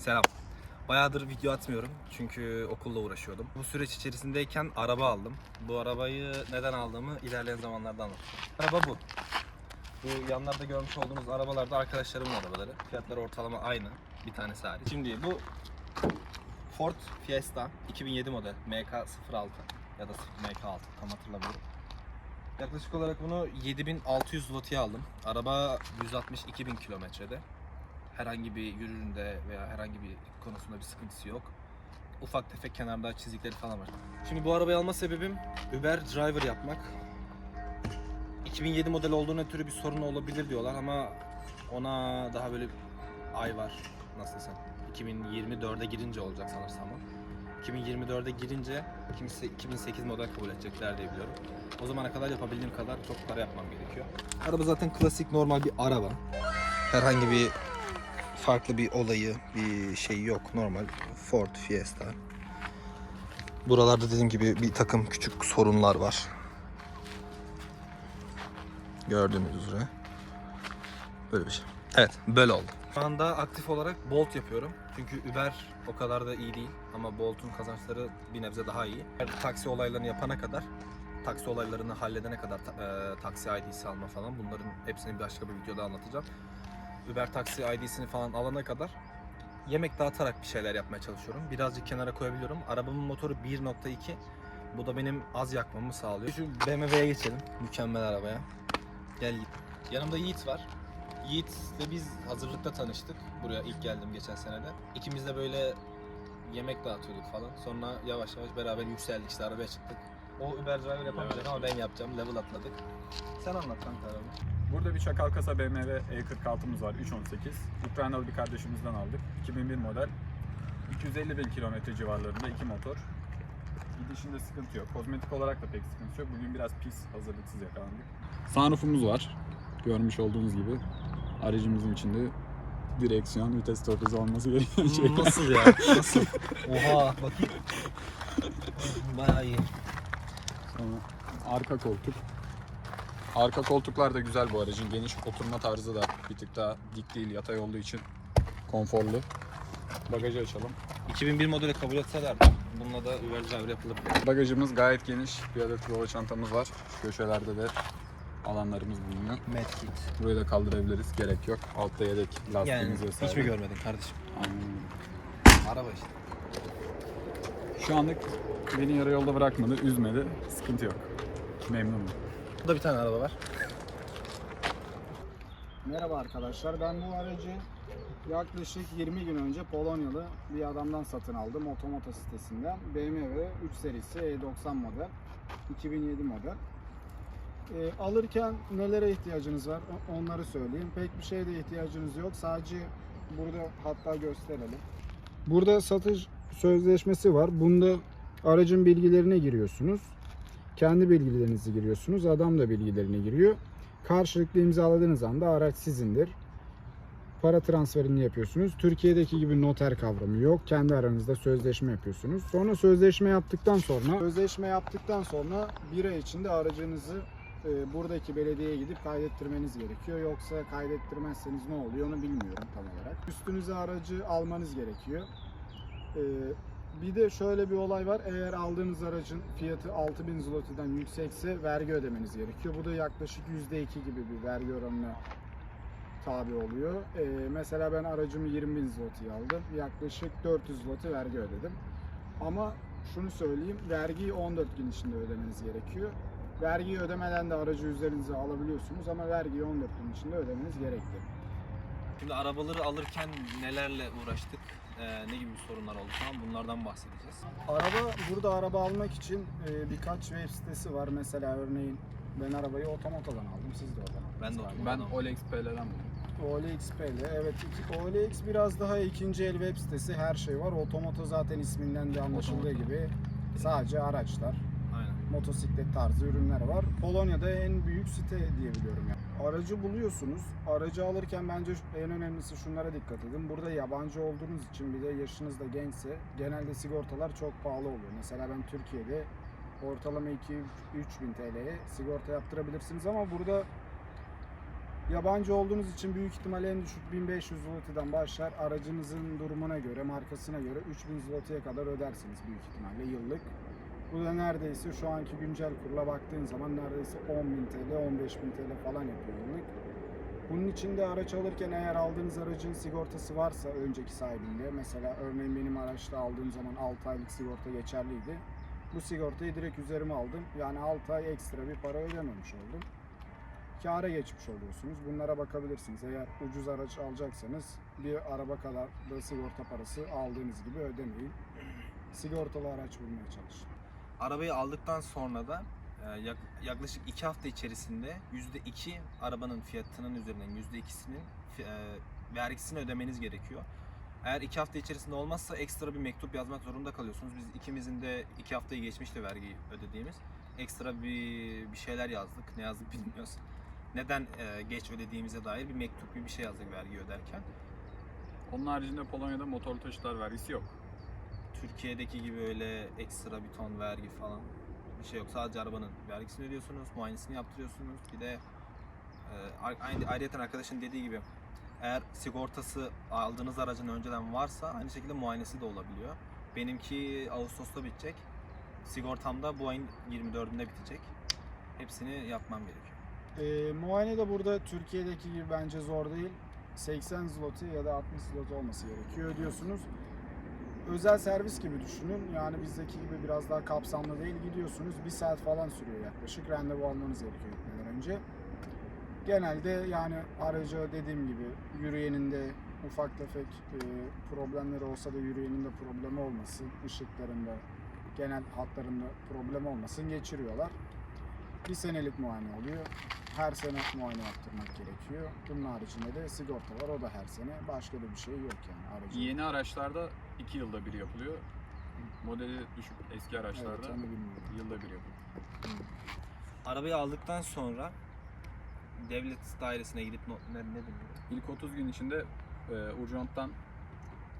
Selam. Bayağıdır video atmıyorum çünkü okulla uğraşıyordum. Bu süreç içerisindeyken araba aldım. Bu arabayı neden aldığımı ilerleyen zamanlarda anlatacağım. Araba bu. Bu yanlarda görmüş olduğunuz arabalar da arkadaşlarımın arabaları. Fiyatları ortalama aynı. Bir tanesi hariç. Şimdi bu Ford Fiesta 2007 model MK06 ya da MK6 tam hatırlamıyorum. Yaklaşık olarak bunu 7600 zloty'ye aldım. Araba 162 bin kilometrede. Herhangi bir yürüründe veya herhangi bir konusunda bir sıkıntısı yok. Ufak tefek kenarda çizikleri falan var. Şimdi bu arabayı alma sebebim Uber driver yapmak. 2007 model olduğuna ötürü bir sorun olabilir diyorlar ama ona daha böyle ay var. Nasıl desem 2024'e girince olacak sanırsam o. 2024'e girince kimse 2008 model kabul edecekler diye biliyorum. O zamana kadar yapabildiğim kadar çok para yapmam gerekiyor. Araba zaten klasik normal bir araba. Herhangi bir farklı bir olayı, bir şey yok. Normal Ford Fiesta. Buralarda dediğim gibi bir takım küçük sorunlar var. Gördüğünüz üzere. Böyle bir şey. Evet, böyle oldu. Şu anda aktif olarak Bolt yapıyorum. Çünkü Uber o kadar da iyi değil ama Bolt'un kazançları bir nebze daha iyi. Taksi olaylarını yapana kadar, taksi olaylarını halledene kadar e, taksi ID'si alma falan bunların hepsini başka bir videoda anlatacağım. Uber taksi ID'sini falan alana kadar yemek dağıtarak bir şeyler yapmaya çalışıyorum. Birazcık kenara koyabiliyorum. Arabamın motoru 1.2. Bu da benim az yakmamı sağlıyor. Şu BMW'ye geçelim. Mükemmel arabaya. Gel. Yanımda Yiğit var. Yiğit'le biz hazırlıkta tanıştık. Buraya ilk geldim geçen senede. İkimiz de böyle yemek dağıtıyorduk falan. Sonra yavaş yavaş beraber yükseldik işte arabaya çıktık. O Uber driver yapamayacak ama ben yapacağım. Level atladık. Sen anlat kanka arabayı. Burada bir çakal kasa BMW E46'mız var 318. Ukraynalı bir kardeşimizden aldık. 2001 model. 250 bin kilometre civarlarında iki motor. Gidişinde sıkıntı yok. Kozmetik olarak da pek sıkıntı yok. Bugün biraz pis, hazırlıksız yakalandık. Sunroof'umuz var. Görmüş olduğunuz gibi. Aracımızın içinde direksiyon, vites topuzu olması gereken şey. Nasıl ya? Nasıl? Oha bakayım. Bayağı iyi. Sonra arka koltuk. Arka koltuklar da güzel bu aracın. Geniş oturma tarzı da bir tık daha dik değil yatay olduğu için konforlu. Bagajı açalım. 2001 modeli kabul etseler bununla da driver yapılır. Bagajımız gayet geniş. Bir adet prova çantamız var. Şu köşelerde de alanlarımız bulunuyor. Medkit. Burayı da kaldırabiliriz. Gerek yok. Altta yedek Yani lastiğimiz vesaire. hiç mi görmedin kardeşim? Aynen. Araba işte. Şu anlık beni yarı yolda bırakmadı, üzmedi. Sıkıntı yok. Memnunum. Burada bir tane araba var. Merhaba arkadaşlar. Ben bu aracı yaklaşık 20 gün önce Polonyalı bir adamdan satın aldım. Otomoto sitesinden. BMW 3 serisi E90 model. 2007 model. E, alırken nelere ihtiyacınız var onları söyleyeyim. Pek bir şeye de ihtiyacınız yok. Sadece burada hatta gösterelim. Burada satış sözleşmesi var. Bunda aracın bilgilerine giriyorsunuz. Kendi bilgilerinizi giriyorsunuz. Adam da bilgilerini giriyor. Karşılıklı imzaladığınız anda araç sizindir. Para transferini yapıyorsunuz. Türkiye'deki gibi noter kavramı yok. Kendi aranızda sözleşme yapıyorsunuz. Sonra sözleşme yaptıktan sonra sözleşme yaptıktan sonra bir ay içinde aracınızı e, buradaki belediyeye gidip kaydettirmeniz gerekiyor. Yoksa kaydettirmezseniz ne oluyor onu bilmiyorum tam olarak. Üstünüze aracı almanız gerekiyor. E, bir de şöyle bir olay var. Eğer aldığınız aracın fiyatı 6000 zloty'den yüksekse vergi ödemeniz gerekiyor. Bu da yaklaşık %2 gibi bir vergi oranına tabi oluyor. Ee, mesela ben aracımı 20 bin zloty aldım. Yaklaşık 400 zloty vergi ödedim. Ama şunu söyleyeyim, vergiyi 14 gün içinde ödemeniz gerekiyor. Vergiyi ödemeden de aracı üzerinize alabiliyorsunuz ama vergiyi 14 gün içinde ödemeniz gerekli. Şimdi arabaları alırken nelerle uğraştık? Ee, ne gibi sorunlar oldu falan bunlardan bahsedeceğiz. Araba, burada araba almak için e, birkaç web sitesi var. Mesela örneğin ben arabayı Otomoto'dan aldım, siz de oradan. Ben de galiba. Otomoto. Ben OLX PL'den buldum. OLX.pl evet iki- OLX biraz daha ikinci el web sitesi her şey var. Otomoto zaten isminden de anlaşıldığı Otomoto. gibi sadece araçlar. Motosiklet tarzı ürünler var. Polonya'da en büyük site diye biliyorum yani. Aracı buluyorsunuz. Aracı alırken bence en önemlisi şunlara dikkat edin. Burada yabancı olduğunuz için bir de yaşınız da gençse genelde sigortalar çok pahalı oluyor. Mesela ben Türkiye'de ortalama 2-3 bin TL'ye sigorta yaptırabilirsiniz ama burada Yabancı olduğunuz için büyük ihtimal en düşük 1500 zloty'den başlar. Aracınızın durumuna göre, markasına göre 3000 zloty'ye kadar ödersiniz büyük ihtimalle yıllık. Bu da neredeyse şu anki güncel kurla baktığın zaman neredeyse 10.000 TL, 15.000 TL falan yapıyor yıllık. Bunun için de araç alırken eğer aldığınız aracın sigortası varsa önceki sahibinde, mesela örneğin benim araçta aldığım zaman 6 aylık sigorta geçerliydi. Bu sigortayı direkt üzerime aldım. Yani 6 ay ekstra bir para ödememiş oldum. Kâra geçmiş oluyorsunuz. Bunlara bakabilirsiniz. Eğer ucuz araç alacaksanız bir araba kadar da sigorta parası aldığınız gibi ödemeyin. Sigortalı araç bulmaya çalışın. Arabayı aldıktan sonra da e, yak- yaklaşık 2 hafta içerisinde %2 arabanın fiyatının üzerinden %2'sinin fi- e, vergisini ödemeniz gerekiyor. Eğer 2 hafta içerisinde olmazsa ekstra bir mektup yazmak zorunda kalıyorsunuz. Biz ikimizin de 2 haftayı geçmişti vergi ödediğimiz. Ekstra bir bir şeyler yazdık. Ne yazdık bilmiyoruz. Neden e, geç ödediğimize dair bir mektup gibi bir şey yazdık vergi öderken. Onun haricinde Polonya'da motorlu taşıtlar vergisi yok. Türkiye'deki gibi öyle ekstra bir ton vergi falan bir şey yok. Sadece arabanın vergisini ödüyorsunuz, muayenesini yaptırıyorsunuz. Bir de e, ayrıca arkadaşın dediği gibi eğer sigortası aldığınız aracın önceden varsa aynı şekilde muayenesi de olabiliyor. Benimki Ağustos'ta bitecek. Sigortam da bu ayın 24'ünde bitecek. Hepsini yapmam gerekiyor. Ee, muayene de burada Türkiye'deki gibi bence zor değil. 80 zloty ya da 60 zloty olması gerekiyor ödüyorsunuz. Özel servis gibi düşünün. Yani bizdeki gibi biraz daha kapsamlı değil. Gidiyorsunuz bir saat falan sürüyor yaklaşık. Randevu almanız gerekiyor gitmeden önce. Genelde yani aracı dediğim gibi yürüyeninde ufak tefek e, problemleri olsa da yürüyeninde problemi olmasın. ışıklarında, genel hatlarında problem olmasın geçiriyorlar. Bir senelik muayene oluyor. Her sene muayene yaptırmak gerekiyor. Bunun haricinde de sigorta var. O da her sene. Başka da bir şey yok yani aracın. Yeni araçlarda 2 yılda bir yapılıyor. Modeli düşük eski Evet, araçlarda onu bilmiyorum. yılda bir yapılıyor. Arabayı aldıktan sonra devlet dairesine gidip no- ne, ne deniyor? İlk 30 gün içinde e, Urgent'tan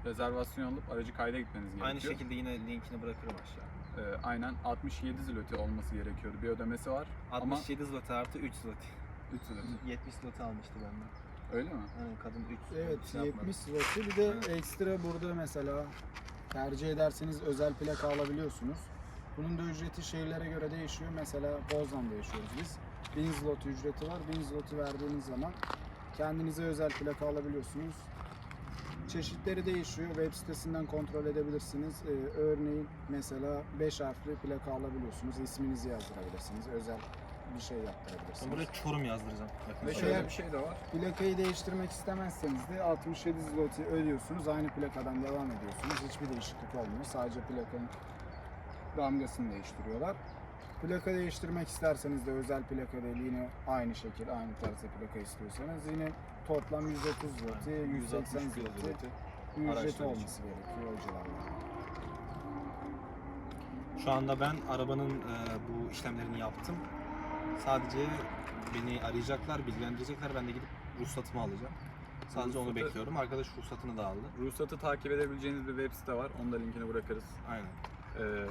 rezervasyon alıp aracı kayda gitmeniz gerekiyor. Aynı şekilde yine linkini bırakırım aşağı. E, aynen 67 zloty olması gerekiyordu. Bir ödemesi var. 67 zloty artı 3 zloty. Ama 3 zloty. 70 zloty almıştı benden. Öyle mi? Yani kadın 3 Evet şey 70 zloty. Bir de Evet. ekstra burada mesela tercih ederseniz özel plaka alabiliyorsunuz. Bunun da ücreti şehirlere göre değişiyor. Mesela Poznan'da yaşıyoruz biz. 1000 zloty ücreti var. 1000 zloty verdiğiniz zaman kendinize özel plaka alabiliyorsunuz. Çeşitleri değişiyor. Web sitesinden kontrol edebilirsiniz. Ee, örneğin mesela 5 harfli plaka alabiliyorsunuz. İsminizi yazdırabilirsiniz. Özel bir şey Ben yaptırabilirsiniz. buraya Çorum yazdıracağım. Bakın Ve Eğer- şöyle bir şey de var. Plakayı değiştirmek istemezseniz de 67 zloty ödüyorsunuz. Aynı plakadan devam ediyorsunuz. Hiçbir değişiklik olmuyor. Sadece plakanın damgasını değiştiriyorlar. Plaka değiştirmek isterseniz de özel plaka değil yine aynı şekil, aynı tarzda plaka istiyorsanız yine toplam 130 zloty, 180 zloty Araçlar olması gerekiyor o civarlarda. Şu anda ben arabanın e, bu işlemlerini yaptım. Sadece beni arayacaklar, bilgilendirecekler. Ben de gidip ruhsatımı alacağım. Sadece onu Ruhsatı- bekliyorum. Arkadaş ruhsatını da aldı. Ruhsatı takip edebileceğiniz bir web site var. Onu da linkini bırakırız. Aynen. Ee,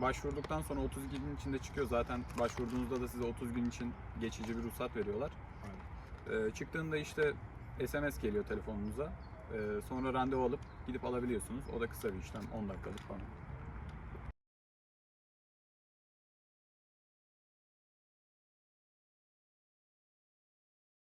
başvurduktan sonra 30 gün içinde çıkıyor. Zaten başvurduğunuzda da size 30 gün için geçici bir ruhsat veriyorlar. Ee, çıktığında işte SMS geliyor telefonunuza. Ee, sonra randevu alıp gidip alabiliyorsunuz. O da kısa bir işlem. 10 dakikalık falan.